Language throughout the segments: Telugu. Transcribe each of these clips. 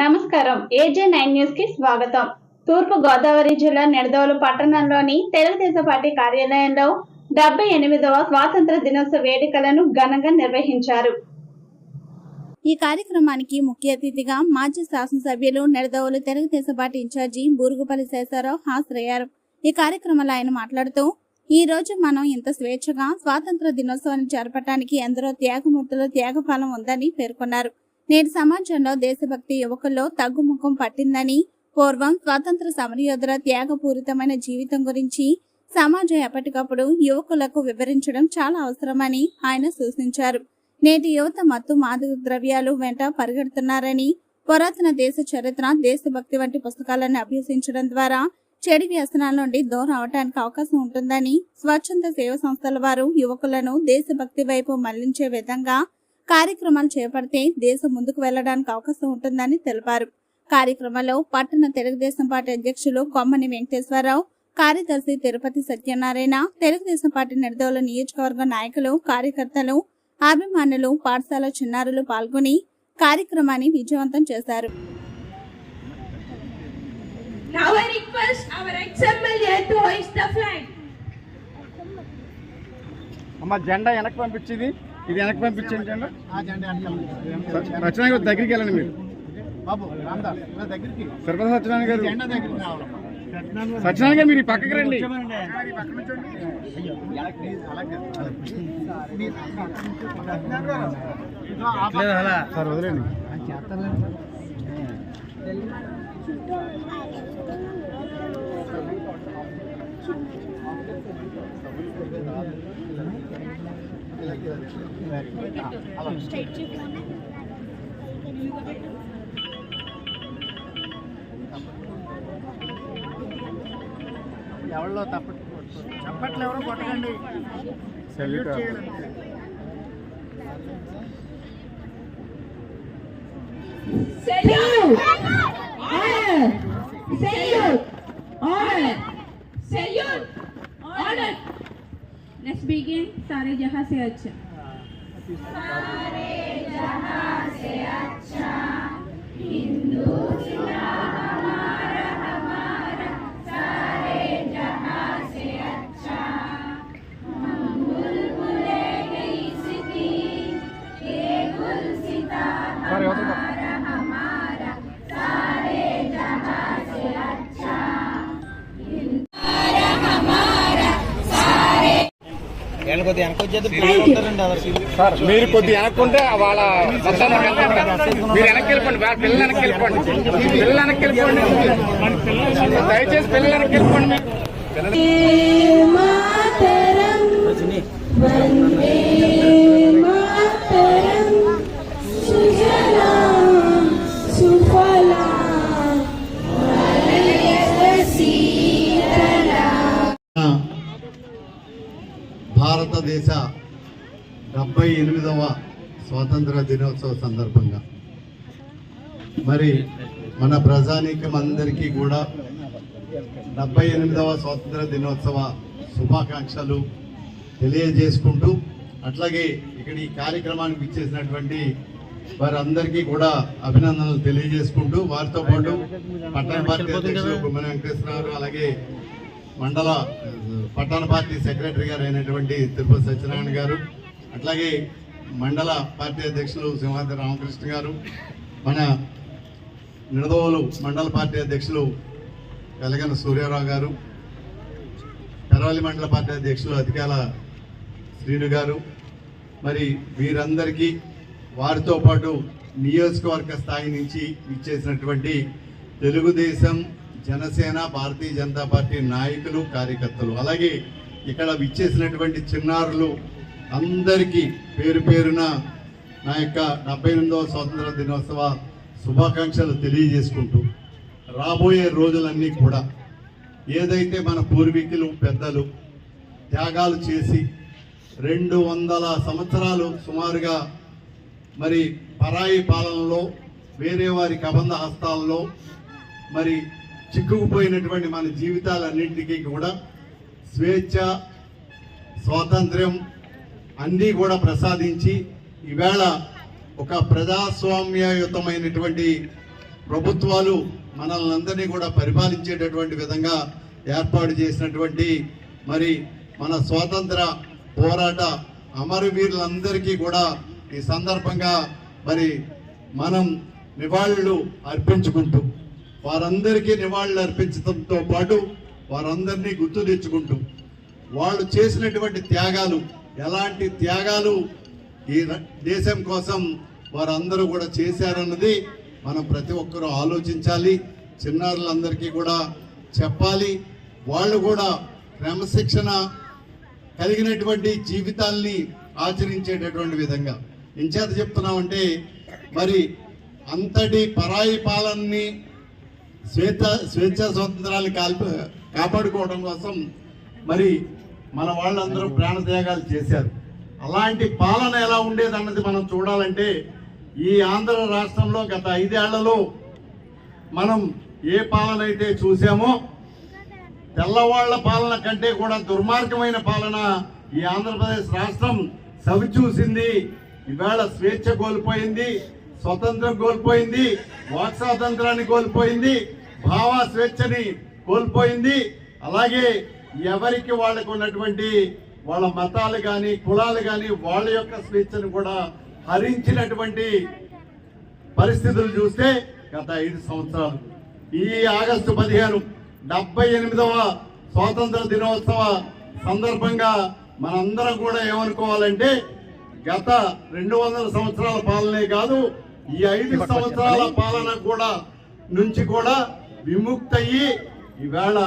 నమస్కారం. ఏజే నైన్ న్యూస్కి స్వాగతం. తూర్పు గోదావరి జిల్లా నిడదవోలు పట్టణంలోని తెలుగుదేశం పార్టీ కార్యాలయంలో డెబ్బై ఎనిమిదవ స్వాతంత్ర దినోత్సవ వేడుకలను ఘనంగా నిర్వహించారు. ఈ కార్యక్రమానికి ముఖ్య అతిథిగా మాజీ శాసనసభ్యులు నెడదవోలు తెలుగుదేశం పార్టీ ఇన్ఛార్జి బూరుగుపల్లి శేషారావు హాజరయ్యారు. ఈ కార్యక్రమంలో ఆయన మాట్లాడుతూ ఈ రోజు మనం ఇంత స్వేచ్ఛగా స్వాతంత్ర దినోత్సవాన్ని జరపడానికి ఎందరో త్యాగమూర్తుల త్యాగఫలం ఉందని పేర్కొన్నారు. నేటి సమాజంలో దేశభక్తి యువకుల్లో తగ్గుముఖం పట్టిందని పూర్వం స్వాతంత్ర సమరయోధుల త్యాగపూరితమైన జీవితం గురించి సమాజం ఎప్పటికప్పుడు యువకులకు వివరించడం చాలా అవసరమని ఆయన సూచించారు. నేటి యువత మత్తు మాదక ద్రవ్యాలు వెంట పరిగెడుతున్నారని పురాతన దేశ చరిత్ర దేశభక్తి వంటి పుస్తకాలను అభ్యసించడం ద్వారా చెడు వ్యసనాల నుండి దూరం అవడానికి అవకాశం ఉంటుందని స్వచ్ఛంద సేవ సంస్థల వారు యువకులను దేశభక్తి వైపు మళ్ళించే విధంగా కార్యక్రమాలు చేపడితే దేశం ముందుకు వెళ్ళడానికి అవకాశం ఉంటుందని తెలిపారు. కార్యక్రమంలో పట్టణ తెలుగుదేశం పార్టీ అధ్యక్షులు కొమ్మని వెంకటేశ్వరరావు కార్యదర్శి తిరుపతి సత్యనారాయణ తెలుగుదేశం పార్టీ నిర్దోల నియోజకవర్గ నాయకులు కార్యకర్తలు అభిమానులు పాఠశాల చిన్నారులు పాల్గొని కార్యక్రమాన్ని విజయవంతం చేశారు. Now I request our ex-MLA to hoist the flag. అమ్మ జెండా వెనక్కి పంపించింది. ఇది వెనక్కి పంపించండి రచన గారు దగ్గరికి వెళ్ళండి మీరు. సర్పంచ్ సత్యనారాయణ గారు. జెండా దగ్గరికి రావాలమ్మా. సత్యనారాయణ గారు మీరు పక్కకి రండి. సార్ వదిలేండి ఎవరిలో తప్పట్టు చప్పట్లు ఎవరో కొట్టకండి salute Salute! Honor! सारे जहां से अच्छा సార్ Sir మీరు కొద్ది వెనక్కుంటే వాళ్ళ. మీరు వెనక్కి వెళ్ళిపోండి వాళ్ళ పిల్లలు వెనక్కి వెళ్ళిపోండి. పిల్లలు వెనక్కి వెళ్ళిపోండి. దయచేసి పిల్లలు వెనక్కి వెళ్ళిపోండి. భారతదేశ డెబ్బై ఎనిమిదవ స్వాతంత్ర దినోత్సవ సందర్భంగా. మరి మన ప్రజానీకం అందరికీ కూడా డెబ్బై ఎనిమిదవ స్వాతంత్ర దినోత్సవ శుభాకాంక్షలు తెలియజేసుకుంటూ అట్లాగే ఇక్కడ ఈ కార్యక్రమానికి ఇచ్చేసినటువంటి వారందరికీ కూడా అభినందనలు తెలియజేసుకుంటూ వారితో పాటు పట్టణ పార్టీ అధ్యక్షులు గుమ్మన వెంకటేశ్వరరావు అలాగే మండల పట్టణ పార్టీ సెక్రటరీ గారు అయినటువంటి తిరుపతి సత్యనారాయణ గారు అట్లాగే మండల పార్టీ అధ్యక్షులు సింహాద్రి రామకృష్ణ గారు మన నిడదవోలు మండల పార్టీ అధ్యక్షులు వెలగన సూర్యారావు గారు పెరవల్లి మండల పార్టీ అధ్యక్షులు అధికాల శ్రీను గారు మరి వీరందరికీ వారితో పాటు నియోజకవర్గ స్థాయి నుంచి ఇచ్చేసినటువంటి తెలుగుదేశం జనసేన భారతీయ జనతా పార్టీ నాయకులు కార్యకర్తలు. అలాగే ఇక్కడ విచ్చేసినటువంటి చిన్నారులు అందరికీ పేరు పేరున నా యొక్క డెబ్బై ఎనిమిదవ స్వాతంత్ర దినోత్సవ శుభాకాంక్షలు తెలియజేసుకుంటూ రాబోయే రోజులన్నీ కూడా ఏదైతే మన పూర్వీకులు పెద్దలు త్యాగాలు చేసి రెండు వందల సంవత్సరాలు సుమారుగా మరి పరాయి పాలనలో వేరే వారి కబంధ హస్తాల్లో మరి చిక్కుకుపోయినటువంటి మన జీవితాలన్నింటికీ కూడా స్వేచ్ఛ స్వాతంత్ర్యం అన్నీ కూడా ప్రసాదించి ఈవేళ ఒక ప్రజాస్వామ్యయుతమైనటువంటి ప్రభుత్వాలు మనల్ని అందరినీ కూడా పరిపాలించేటటువంటి విధంగా ఏర్పాటు చేసినటువంటి మరి మన స్వాతంత్ర పోరాట అమరవీరులందరికీ కూడా ఈ సందర్భంగా మరి మనం నివాళులు అర్పించుకుంటూ వారందరికీ నివాళులు అర్పించడంతో పాటు వారందరినీ గుర్తు తెచ్చుకుంటూ వాళ్ళు చేసినటువంటి త్యాగాలు ఎలాంటి త్యాగాలు ఈ దేశం కోసం వారందరూ కూడా చేశారన్నది మనం ప్రతి ఒక్కరూ ఆలోచించాలి చిన్నారులందరికీ కూడా చెప్పాలి. వాళ్ళు కూడా క్రమశిక్షణ కలిగినటువంటి జీవితాల్ని ఆచరించేటటువంటి విధంగా. ఇంచేత చెప్తున్నామంటే మరి అంతటి పరాయి పాలనని స్వేచ్ఛ స్వేచ్ఛ స్వాతంత్రాన్ని కాల్ప కాపాడుకోవడం కోసం మరి మన వాళ్ళందరూ ప్రాణత్యాగాలు చేశారు. అలాంటి పాలన ఎలా ఉండేది అన్నది మనం చూడాలంటే ఈ ఆంధ్ర రాష్ట్రంలో గత ఐదేళ్ళలో మనం ఏ పాలన అయితే చూసామో తెల్లవాళ్ళ పాలన కంటే కూడా దుర్మార్గమైన పాలన ఈ ఆంధ్రప్రదేశ్ రాష్ట్రం సవి చూసింది ఈవేళ స్వేచ్ఛ కోల్పోయింది స్వతంత్రం కోల్పోయింది వాక్ స్వాతంత్రాన్ని కోల్పోయింది. భావ స్వేచ్ఛని కోల్పోయింది. అలాగే ఎవరికి వాళ్ళకు ఉన్నటువంటి వాళ్ళ మతాలు కానీ కులాలు కానీ వాళ్ళ యొక్క స్వేచ్ఛను కూడా హరించినటువంటి పరిస్థితులు చూస్తే గత ఐదు సంవత్సరాలు. ఈ ఆగస్టు పదిహేను డెబ్బై ఎనిమిదవ స్వాతంత్ర దినోత్సవ సందర్భంగా మనందరం కూడా ఏమనుకోవాలంటే గత రెండు వందల సంవత్సరాల పాలనే కాదు ఈ ఐదు సంవత్సరాల పాలన కూడా నుంచి కూడా విముక్తయ్యి. ఈవేళ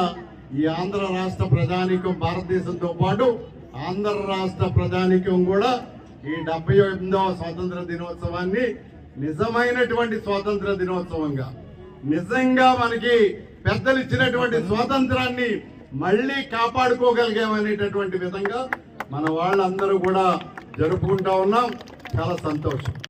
ఈ ఆంధ్ర రాష్ట్ర ప్రజానీకం భారతదేశంతో పాటు ఆంధ్ర రాష్ట్ర ప్రజానీకం కూడా ఈ డెబ్బై ఎనిమిదవ స్వాతంత్ర దినోత్సవాన్ని నిజమైనటువంటి స్వాతంత్ర దినోత్సవంగా నిజంగా మనకి పెద్దలు ఇచ్చినటువంటి స్వాతంత్రాన్ని మళ్ళీ కాపాడుకోగలిగామనేటటువంటి విధంగా మన వాళ్ళందరూ కూడా జరుపుకుంటా ఉన్నాం. చాలా సంతోషం.